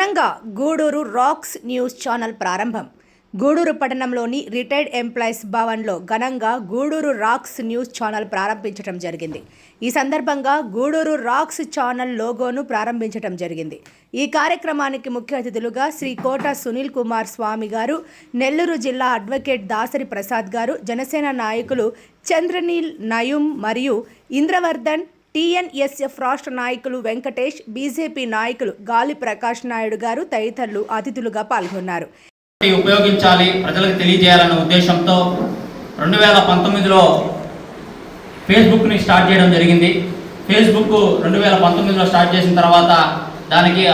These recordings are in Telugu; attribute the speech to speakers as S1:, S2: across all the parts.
S1: ఘనంగా గూడూరు రాక్స్ న్యూస్ ఛానల్ ప్రారంభం. గూడూరు పట్టణంలోని రిటైర్డ్ ఎంప్లాయీస్ భవన్లో ఘనంగా గూడూరు రాక్స్ న్యూస్ ఛానల్ ప్రారంభించడం జరిగింది. ఈ సందర్భంగా గూడూరు రాక్స్ ఛానల్ లోగోను ప్రారంభించడం జరిగింది. ఈ కార్యక్రమానికి ముఖ్య అతిథులుగా శ్రీ కోట సునీల్ కుమార్ స్వామి గారు నెల్లూరు జిల్లా అడ్వకేట్ దాసరి ప్రసాద్ గారు జనసేన నాయకులు చంద్రనీల్ నయుం మరియు ఇంద్రవర్ధన్ టీఎన్ఎస్ఎఫ్ రాష్ట్ర నాయకులు వెంకటేష్ బీజేపీ నాయకులు గాలి ప్రకాష్ నాయుడు గారు తదితరులు అతిథులుగా పాల్గొన్నారు.
S2: ఉపయోగించాలి ప్రజలకు తెలియజేయాలన్న ఉద్దేశంతో రెండు వేల పంతొమ్మిదిలో ఫేస్బుక్ని స్టార్ట్ చేయడం జరిగింది. ఫేస్బుక్ రెండు వేల పంతొమ్మిదిలో స్టార్ట్ చేసిన తర్వాత దానికి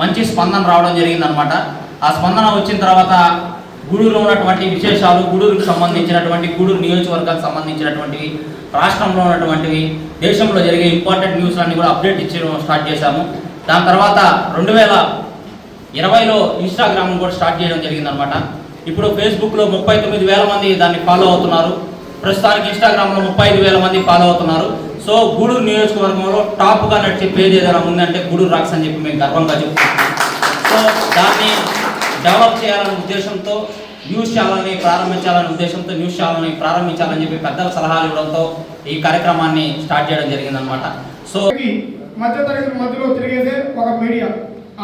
S2: మంచి స్పందన రావడం జరిగిందనమాట ఆ స్పందన వచ్చిన తర్వాత గూడూరులో ఉన్నటువంటి విశేషాలు గూడూరుకు సంబంధించినటువంటి గూడూరు నియోజకవర్గానికి సంబంధించినటువంటివి రాష్ట్రంలో ఉన్నటువంటివి దేశంలో జరిగే ఇంపార్టెంట్ న్యూస్ అన్ని కూడా అప్డేట్ ఇచ్చడం స్టార్ట్ చేశాము. దాని తర్వాత రెండు వేల ఇరవైలో ఇన్స్టాగ్రామ్ కూడా స్టార్ట్ చేయడం జరిగిందనమాట ఇప్పుడు ఫేస్బుక్లో ముప్పై తొమ్మిది వేల మంది దాన్ని ఫాలో అవుతున్నారు. ప్రస్తుతానికి ఇన్స్టాగ్రామ్లో ముప్పై ఐదు వేల మంది ఫాలో అవుతున్నారు. సో గూడూరు నియోజకవర్గంలో టాప్గా నడిచే పేజ్ ఏదైనా ఉందంటే గూడూరు రాక్స్ అని చెప్పి మేము గర్వంగా చెప్తున్నాం సో దాన్ని డెవలప్ చేయాలనే ఉద్దేశంతో న్యూస్ ఛానల్ని ప్రారంభించాలనే ఉద్దేశంతో న్యూస్ ఛానల్ని ప్రారంభించాలని చెప్పి పెద్దల సలహాలు ఇవ్వడంతో ఈ కార్యక్రమాన్ని స్టార్ట్ చేయడం జరిగిందనమాట సో
S3: మధ్యతరగతి మధ్యలో తిరిగేదే ఒక మీడియా.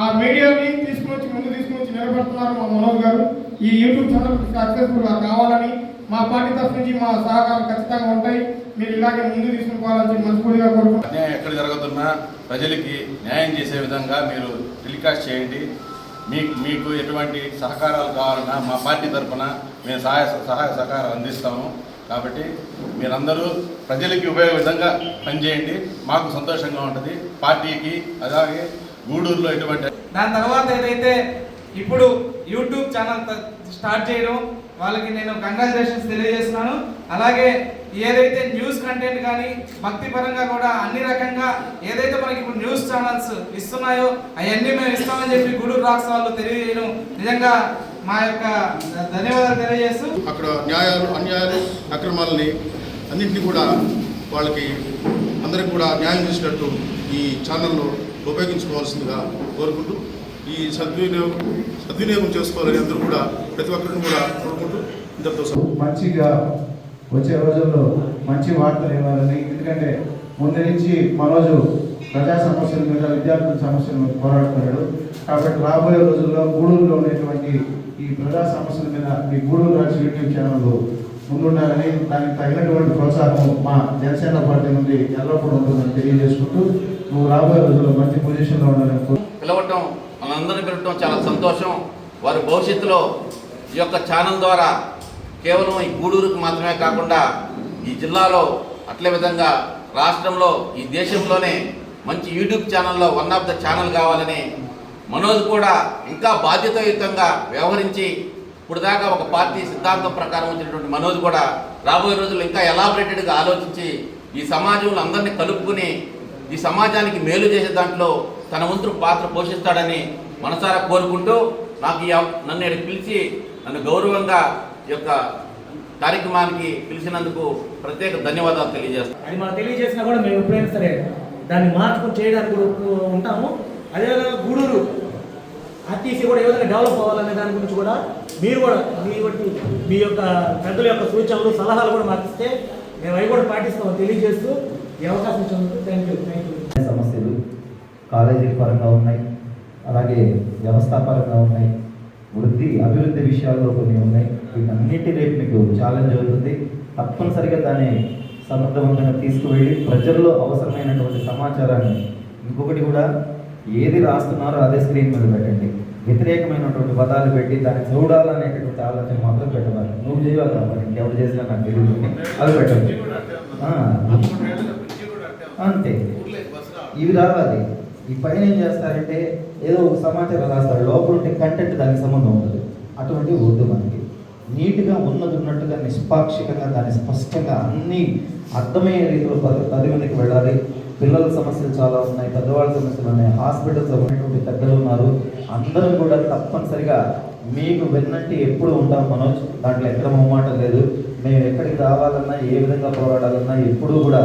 S3: ఆ మీడియాని తీసుకుని వచ్చి ముందు తీసుకుని వచ్చి నిలబడుతున్నారు మా మనోజ్ గారు. ఈ యూట్యూబ్ ఛానల్ సక్సెస్ఫుల్గా కావాలని మా పార్టీ తరఫు నుంచి మా సహకారం ఖచ్చితంగా ఉంటాయి. మీరు ఇలాగే ముందు తీసుకుని పోవాలని చెప్పి మనస్ఫూర్తిగా కోరుకుంటున్నాను
S4: ఎక్కడ జరుగుతున్నా ప్రజలకి న్యాయం చేసే విధంగా మీరు టెలికాస్ట్ చేయండి. మీకు మీకు ఎటువంటి సహకారాలు కావాలన్నా మా పార్టీ తరఫున మేము సహాయ సహాయ సహకారం అందిస్తాము. కాబట్టి మీరందరూ ప్రజలకి ఉపయోగ విధంగా పనిచేయండి. మాకు సంతోషంగా ఉంటుంది. పార్టీకి అలాగే గూడూరులో ఎటువంటి
S5: దాని తర్వాత ఏదైతే ఇప్పుడు యూట్యూబ్ ఛానల్ త- స్టార్ట్ చేయడం వాళ్ళకి నేను కంగ్రాచులేషన్స్ తెలియజేస్తున్నాను. అలాగే ఏదైతే న్యూస్ కంటెంట్ కానీ భక్తి పరంగా కూడా అన్ని రకంగా ఏదైతే మనకి ఇప్పుడు న్యూస్ ఛానల్స్ ఇస్తున్నాయో అవన్నీ మేము ఇస్తామని చెప్పి గూడూరు రాక్స్ వాళ్ళు తెలియజేయడం నిజంగా మా యొక్క ధన్యవాదాలు తెలియజేస్తూ
S6: అక్కడ న్యాయాలు అన్యాయాలు అక్రమాలని అన్నింటినీ కూడా వాళ్ళకి అందరికి కూడా న్యాయం చేసినట్టు ఈ ఛానల్ను ఉపయోగించుకోవాల్సిందిగా కోరుకుంటూ ఈ సద్వినియోగం సద్వినియోగం చేసుకోవాలని అందరూ కూడా ప్రతి ఒక్కరిని కూడా కోరుకుంటూ ఇంతటితో సమ-
S7: మంచిగా వచ్చే రోజుల్లో మంచి వార్తలు ఇవ్వాలని. ఎందుకంటే ముందు నుంచి మనోజు ప్రజా సమస్యల మీద విద్యార్థుల సమస్యల మీద పోరాడుతున్నాడు. కాబట్టి రాబోయే రోజుల్లో గూడూరులో ఉండేటువంటి ఈ ప్రజా సమస్యల మీద మీ గూడూరు రాజు యూట్యూబ్ ఛానల్ ముందుండాలని దానికి తగినటువంటి ప్రోత్సాహం మా జనసేన పార్టీ నుండి ఎల్లప్పుడూ ఉంటుందని తెలియజేసుకుంటూ నువ్వు రాబోయే రోజుల్లో మంచి పొజిషన్లో ఉండాలని
S8: పిలవటం మనందరినీ పిలవటం చాలా సంతోషం. వారి భవిష్యత్తులో ఈ యొక్క ఛానల్ ద్వారా కేవలం ఈ గూడూరుకు మాత్రమే కాకుండా ఈ జిల్లాలో అట్లే విధంగా రాష్ట్రంలో ఈ దేశంలోనే మంచి యూట్యూబ్ ఛానల్లో వన్ ఆఫ్ ద ఛానల్ కావాలని మనోజ్ కూడా ఇంకా బాధ్యతాయుతంగా వ్యవహరించి ఇప్పుడు దాకా ఒక పార్టీ సిద్ధాంతం ప్రకారం వచ్చినటువంటి మనోజ్ కూడా రాబోయే రోజుల్లో ఇంకా ఎలాబరేటెడ్గా ఆలోచించి ఈ సమాజంలో అందరినీ కలుపుకుని ఈ సమాజానికి మేలు చేసే దాంట్లో తన వంతు పాత్ర పోషిస్తాడని మనసారా కోరుకుంటూ నాకు ఈ నన్ను పిలిచి నన్ను గౌరవంగా యొక్క కార్యక్రమానికి పిలిచినందుకు ప్రత్యేక ధన్యవాదాలు తెలియజేస్తాను.
S9: అది మనం తెలియజేసినా కూడా మేము ఎప్పుడైనా సరే దాన్ని మార్చుకొని చేయడానికి ఉంటాము. అదేవిధంగా గూడూరు ఆర్టీసీ కూడా ఏ విధంగా డెవలప్ అవ్వాలనే దాని గురించి కూడా మీరు కూడా మీ బట్టి మీ యొక్క పెద్దల యొక్క సూచనలు సలహాలు కూడా మాకు ఇస్తే మేము అవి కూడా పాటిస్తామని తెలియజేస్తూ ఈ అవకాశం ఇచ్చినందుకు థ్యాంక్ యూ థ్యాంక్ యూ
S10: సమస్యలు కాలేజీ పరంగా ఉన్నాయి అలాగే వ్యవస్థాపరంగా ఉన్నాయి వృద్ధి అభివృద్ధి విషయాల్లో కొన్ని ఉన్నాయి. వీటన్నిటి రేపు మీకు ఛాలెంజ్ అవుతుంది. తప్పనిసరిగా దాన్ని సమర్థవంతంగా తీసుకువెళ్ళి ప్రజల్లో అవసరమైనటువంటి సమాచారాన్ని ఇంకొకటి కూడా ఏది రాస్తున్నారో అదే స్క్రీన్ మీద పెట్టండి. వ్యతిరేకమైనటువంటి పదాలు పెట్టి దాన్ని చూడాలనేటటువంటి ఆలోచన మాత్రం పెట్టవాలి. నువ్వు చేయాలి మరి? ఇంకెవరు చేసినా నాకు తెలియదు అవి పెట్టండి. అంతే. ఇవి రావాలి. ఈ పైన ఏం చేస్తారంటే ఏదో ఒక సమాచారం రాస్తారు. లోపల ఉంటే కంటెంట్ దానికి సంబంధం ఉంటుంది అటువంటివి వద్దు మనకి. నీట్గా ఉన్నది ఉన్నట్టుగా నిష్పాక్షికంగా దాన్ని స్పష్టంగా అన్ని అర్థమయ్యే రీతిలో పది పది మందికి వెళ్ళాలి. పిల్లల సమస్యలు చాలా ఉన్నాయి పెద్దవాళ్ళ సమస్యలు ఉన్నాయి. హాస్పిటల్స్ ఉన్నటువంటి పెద్దలు ఉన్నారు. అందరం కూడా తప్పనిసరిగా మీకు వెన్నంటి ఎప్పుడు ఉంటాం మనోజ్. దాంట్లో ఎక్కడ మొమ్మాట లేదు. మేము ఎక్కడికి రావాలన్నా ఏ విధంగా పోరాడాలన్నా ఎప్పుడూ కూడా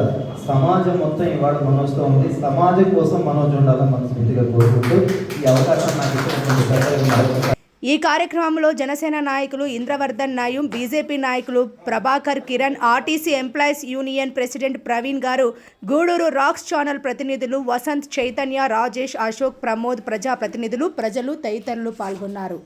S10: సమాజం మొత్తం ఇవాళ మనోజ్తో ఉంది. సమాజం కోసం మనోజ్ ఉండాలని మనస్ఫూర్తిగా కోరుకుంటూ ఈ అవకాశం నాకు ఇచ్చినటువంటి
S1: ఈ కార్యక్రమంలో జనసేన నాయకులు ఇంద్రవర్ధన్ నాయం బీజేపీ నాయకులు Prabhakar Kiran RTC employees union president Praveen garu Guduru rocks channel ప్రతినిధులు వసంత్ చైతన్య రాజేష్ అశోక్ ప్రమోద్ ప్రజాప్రతినిధులు ప్రజలు తదితరులు పాల్గొన్నారు.